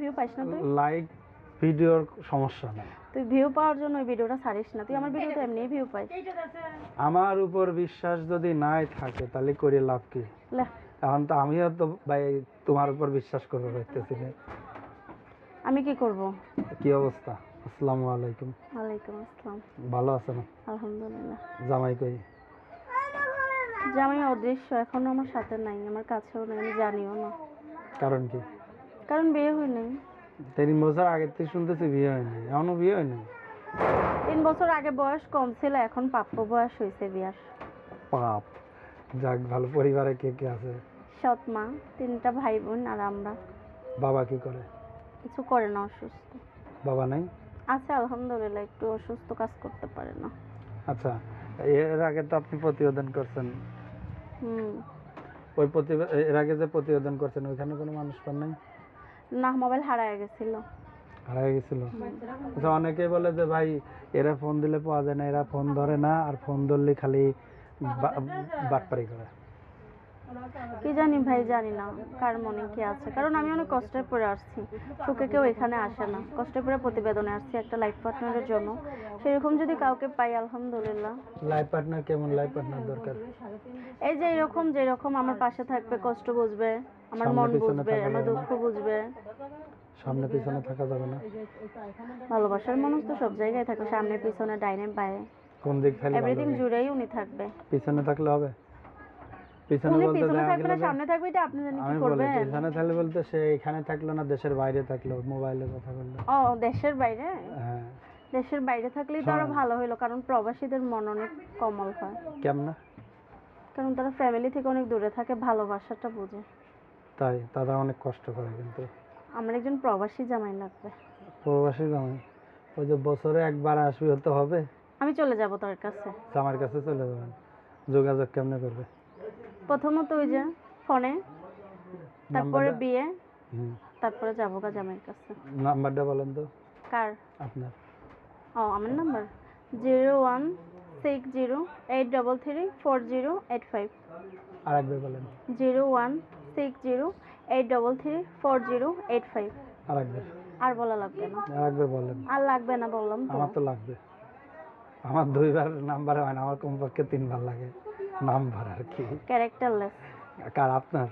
View পাইস না তুই? লাইক ভিডিওর সমস্যা নেই। তুই ভিউ পাওয়ার জন্য ওই ভিডিওটা ছাড়িস না। তুই আমার ভিডিওতে এমনি ভিউ পাইস। আমার উপর বিশ্বাস যদি নাই থাকে তাহলে করে লাভ কি? লে। এখন তো আমিও তো ভাই তোমার উপর বিশ্বাস করব পারতেছি না আমি কি করব? কি অবস্থা? আসসালামু আলাইকুম। ওয়ালাইকুম আসসালাম। ভালো আছেন আলহামদুলিল্লাহ। জামাই কই? জামাই অদৃশ্য এখনও আমার সাথে নাই আমার কাছেও নাই আমি জানিও না। কারণ কি? কারণ বিয়ে হয় নাই। তিন বছর আগের থেকে শুনতেছি বিয়ে হয়নি এখনও বিয়ে হয়নি তিন বছর আগে বয়স কম ছিল এখন প্রাপ্য বয়স হয়েছে বিয়ার। পাপ। যাক ভালো পরিবারে কে কে আছে? সৎ মা তিনটা ভাই বোন আর আমরা। বাবা কি করে? কিছু করে না অসুস্থ। বাবা নাই? আছে আলহামদুলিল্লাহ একটু অসুস্থ কাজ করতে পারে না। আচ্ছা এর আগে তো আপনি প্রতিবেদন করছেন। হুম। ওই প্রতিবে এর আগে যে প্রতিবেদন করছেন ওইখানে কোনো মানুষ পান নাই? না মোবাইল হারায় গেছিল। হারাই গেছিল? আচ্ছা অনেকেই বলে যে ভাই এরা ফোন দিলে পাওয়া যায় না এরা ফোন ধরে না আর ফোন ধরলে খালি বাটপারি করে। কি জানি ভাই জানি না কার মনে কি আছে। কারণ আমি অনেক কষ্টে পড়ে আসছি। সুখে কেউ এখানে আসে না। কষ্টে পড়ে প্রতিবেদনে আসছি একটা লাইফ পার্টনারের জন্য। সেরকম যদি কাউকে পাই আলহামদুলিল্লাহ। লাইফ পার্টনার কেমন? লাইফ পার্টনার দরকার? এই যে এরকম যেরকম আমার পাশে থাকবে কষ্ট বুঝবে। আমার মন বুঝবে আমার দুঃখ বুঝবে। সামনে পিছনে থাকা যাবে না। ভালোবাসার মানুষ তো সব জায়গায় থাকবে সামনে পিছনে ডাইনে পায়ে কোন দিক থাকলে এভরিথিং জুড়েই উনি থাকবে। পিছনে থাকলে হবে। পিছনে বলতে পিছনে থাকবে না সামনে থাকবে এটা আপনি জানি কি করবেন? পিছনে থাকলে বলতে সে এখানে থাকল না দেশের বাইরে থাকল মোবাইলে কথা বলল। ও দেশের বাইরে? হ্যাঁ। দেশের বাইরে থাকলেই তো আরও হ্যাঁ। ভালো হইল কারণ প্রবাসীদের মন অনেক কমল হয়। কেমন কারণ তারা ফ্যামিলি থেকে অনেক দূরে থাকে ভালোবাসাটা বোঝে। তাই তারা অনেক কষ্ট করে কিন্তু। আমার একজন প্রবাসী জামাই লাগবে। প্রবাসী জামাই? ওই যে বছরে একবার আসবি হতে হবে? আমি চলে যাব তার কাছে। আমার কাছে চলে যাবেন? যোগাযোগ কেমনে করবে? প্রথমত ওই যে ফোনে তারপরে বিয়ে তারপরে যাব গা জামাইয়ের কাছে। নাম্বারটা বলেন তো। কার? আপনার। ও আমার number? Zero one six zero eight double three four zero eight five. আর একবার বলেন। Zero one six zero eight double three four zero eight five আর একবার। আর বলা লাগবে না। আর একবার বলেন আর লাগবে না বললাম তো। আমার তো লাগবে। আমার দুইবার নাম্বার হয় না আমার কমপক্ষে তিনবার লাগে। নাম্বার আর কি। ক্যারেক্টারলেস কার? আপনার?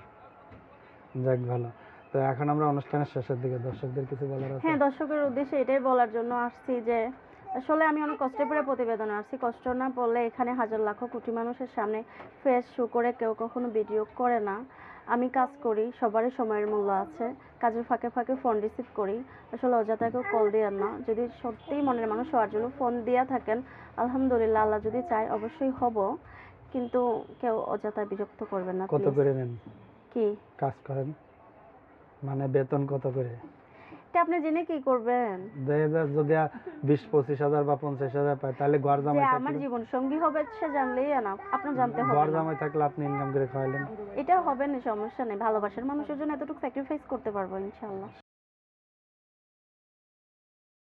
যাক ভালো। তো এখন আমরা অনুষ্ঠানের শেষের দিকে। দর্শকদের কিছু বলার আছে? হ্যাঁ দর্শকের উদ্দেশ্যে এটাই বলার জন্য আসছি যে আসলে আমি অনেক কষ্টে পড়ে প্রতিবেদনে আসছি কষ্ট না পড়লে এখানে হাজার লাখো কোটি মানুষের সামনে ফেস শো করে কেউ কখনো ভিডিও করে না। আমি কাজ করি সবারই সময়ের মূল্য আছে। কাজের ফাঁকে ফাঁকে ফোন রিসিভ করি। আসলে অযথা কেউ কল দেওয়ার না। যদি সত্যিই মনের মানুষ হওয়ার জন্য ফোন দিয়া থাকেন আলহামদুলিল্লাহ আল্লাহ যদি চায় অবশ্যই হব। কিন্তু কেউ অযথা বিরক্ত করবেন না কত। করে নেন? কি? কাজ করেন? মানে বেতন কত করে? এটা আপনি জেনে কি করবেন? যদি বিশ পঁচিশ হাজার বা পঞ্চাশ হাজার পায় তাহলে ঘর জামাই আমার জীবন সঙ্গী হবে সে জানলেই না আপনার জানতে হবে ঘর জামাই থাকলে আপনি ইনকাম করে খাওয়াইলেন। এটা হবে না সমস্যা নেই। ভালোবাসার মানুষের জন্য এতটুকু স্যাক্রিফাইস করতে পারব ইনশাল্লাহ